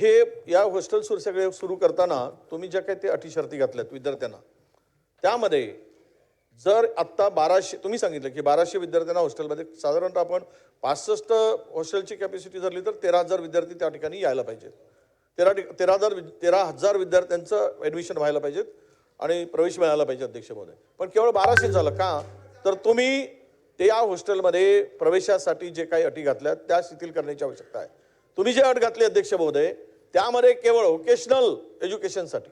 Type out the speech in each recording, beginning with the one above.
हे या हॉस्टेल सुरू सगळे सुरू करताना तुम्ही ज्या काही ते अटी शर्ती घातल्यात विद्यार्थ्यांना त्यामध्ये जर आत्ता बाराशे तुम्ही सांगितलं की बाराशे विद्यार्थ्यांना हॉस्टेलमध्ये साधारणतः आपण पासष्ट हॉस्टेलची कॅपॅसिटी धरली तर तेरा हजार विद्यार्थी त्या ठिकाणी यायला पाहिजेत. तेरा तेरा हजार तेरा हजार विद्यार्थ्यांचं ॲडमिशन व्हायला पाहिजेत आणि प्रवेश मिळायला पाहिजे अध्यक्षमध्ये पण केवळ बाराशे झालं का? तर तुम्ही ते या हॉस्टेलमध्ये प्रवेशासाठी जे काही अटी घातल्या त्या शिथिल करण्याची आवश्यकता आहे. तुम्ही जे अट घातली अध्यक्ष महोदय त्यामध्ये केवळ व्होकेशनल एज्युकेशनसाठी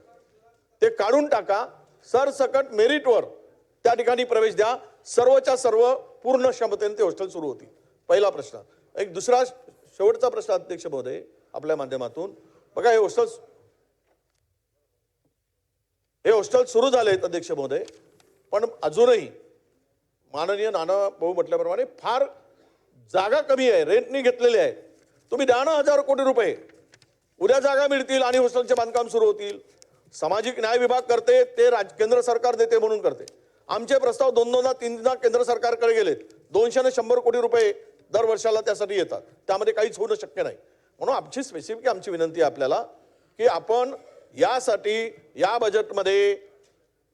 ते काढून टाका सरसकट मेरिटवर त्या ठिकाणी प्रवेश द्या. सर्वच्या सर्व पूर्ण क्षमतेने ते हॉस्टेल सुरू होतील. पहिला प्रश्न. एक दुसरा शेवटचा प्रश्न अध्यक्ष महोदय आपल्या माध्यमातून. बघा हे हॉस्टेल हे हॉस्टेल सुरू झाले आहेत अध्यक्ष महोदय. पण अजूनही माननीय नाना भाऊ म्हटल्याप्रमाणे फार जागा कमी आहे. रेंटनी घेतलेली आहे. तुम्ही द्या ना हजार कोटी रुपये. उद्या जागा मिळतील आणि हॉस्टेलचे बांधकाम सुरू होतील. सामाजिक न्याय विभाग करते ते राज केंद्र सरकार देते म्हणून करते. आमचे प्रस्ताव दोन दोनदा तीनदा केंद्र सरकारकडे गेलेत दोनशे ने शंभर कोटी रुपये दर वर्षाला त्यासाठी येतात. त्यामध्ये काहीच होणं शक्य नाही. म्हणून आमची स्पेसिफिक आमची विनंती आहे आपल्याला की आपण यासाठी या बजेटमध्ये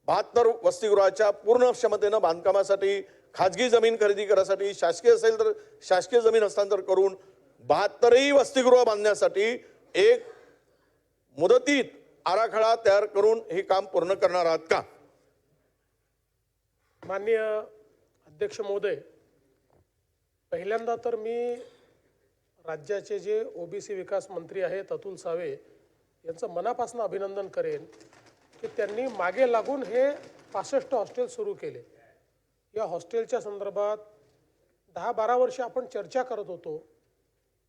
बहात्तर वसतिगृहाच्या पूर्ण क्षमतेनं बांधकामासाठी खाजगी जमीन खरेदी करायसाठी शासकीय असेल तर शासकीय जमीन हस्तांतर करून बहात्तरही वसतिगृह बांधण्यासाठी एक मुदतीत आराखडा तयार करून हे काम पूर्ण करणार आहात का? माननीय अध्यक्ष महोदय पहिल्यांदा तर मी राज्याचे जे ओबीसी विकास मंत्री आहेत अतुल सावे यांचं मनापासून अभिनंदन करेन की त्यांनी मागे लागून हे पासष्ट हॉस्टेल सुरू केले. या हॉस्टेलच्या संदर्भात दहा बारा वर्ष आपण चर्चा करत होतो.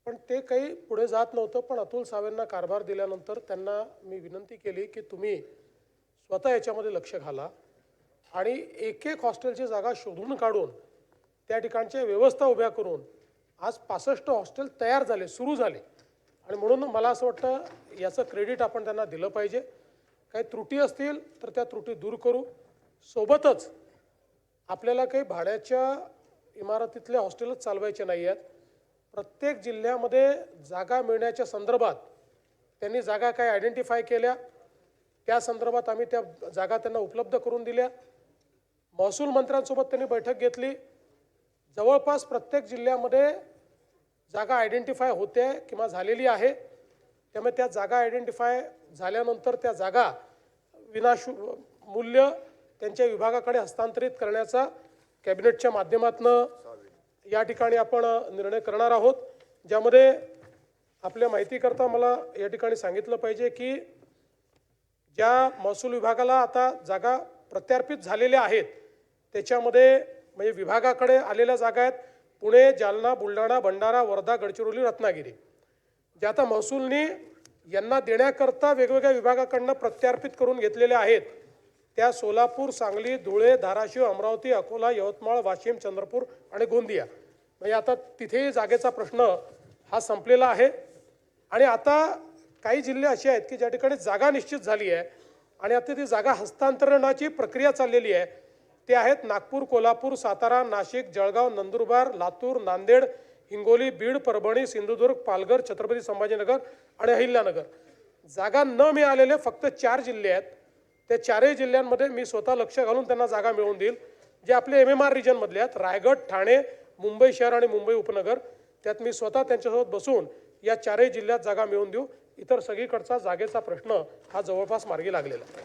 पण ते काही पुढे जात नव्हतं पण अतुल सावेंना कारभार दिल्यानंतर त्यांना मी विनंती केली की तुम्ही स्वतः याच्यामध्ये लक्ष घाला आणि एक एक हॉस्टेलची जागा शोधून काढून त्या ठिकाणच्या व्यवस्था उभ्या करून आज पासष्ट हॉस्टेल तयार झाले सुरू झाले. आणि म्हणून मला असं वाटतं याचं क्रेडिट आपण त्यांना दिलं पाहिजे. काही त्रुटी असतील तर त्या त्रुटी दूर करू. सोबतच आपल्याला काही भाड्याच्या इमारतीतले हॉस्टेलच चालवायचे नाही आहेत प्रत्येक जिल्ह्यामध्ये जागा मिळण्याच्या संदर्भात त्यांनी जागा काय आयडेंटिफाय केल्या? त्या संदर्भात आम्ही त्या जागा त्यांना उपलब्ध करून दिल्या. महसूल मंत्र्यांसोबत त्यांनी बैठक घेतली. जवळपास प्रत्येक जिल्ह्यामध्ये जागा आयडेंटिफाय होते किंवा झालेली आहे. त्यामुळे त्या जागा आयडेंटिफाय झाल्यानंतर त्या जागा विनाशु मूल्य त्यांच्या विभागाकडे हस्तांतरित करण्याचा कॅबिनेटच्या माध्यमातून या ठिकाणी आपण निर्णय करणार आहोत. ज्यामध्ये आपल्या माहितीकरता मला या ठिकाणी सांगितलं पाहिजे की ज्या महसूल विभागाला आता जागा प्रत्यार्पित झालेल्या आहेत त्याच्यामध्ये म्हणजे विभागाकडे आलेल्या जागा आहेत पुणे जालना बुलढाणा भंडारा वर्धा गडचिरोली रत्नागिरी. जे आता महसूलनी यांना देण्याकरता वेगवेगळ्या विभागाकडनं प्रत्यार्पित करून घेतलेल्या आहेत त्या सोलापूर सांगली धुळे धाराशिव अमरावती अकोला यवतमाळ वाशिम चंद्रपूर आणि गोंदिया. म्हणजे आता तिथेही जागेचा प्रश्न हा संपलेला आहे. आणि आता काही जिल्हे असे आहेत की ज्या ठिकाणी जागा निश्चित झाली आहे आणि आता ती जागा हस्तांतरणाची प्रक्रिया चाललेली आहे. ते आहेत नागपूर कोल्हापूर सातारा नाशिक जळगाव नंदुरबार लातूर नांदेड हिंगोली बीड परभणी सिंधुदुर्ग पालघर छत्रपती संभाजीनगर आणि अहिल्यानगर. जागा न मिळालेले फक्त चार जिल्हे आहेत. त्या चारही जिल्ह्यांमध्ये मी स्वतः लक्ष घालून त्यांना जागा मिळवून देईल. जे आपले एम एम आर रिजनमधले आहेत रायगड ठाणे मुंबई शहर आणि मुंबई उपनगर त्यात मी स्वतः त्यांच्यासोबत बसून या चारही जिल्ह्यात जागा मिळवून देऊ. इतर सगळीकडचा जागेचा प्रश्न हा जवळपास मार्गी लागलेला आहे.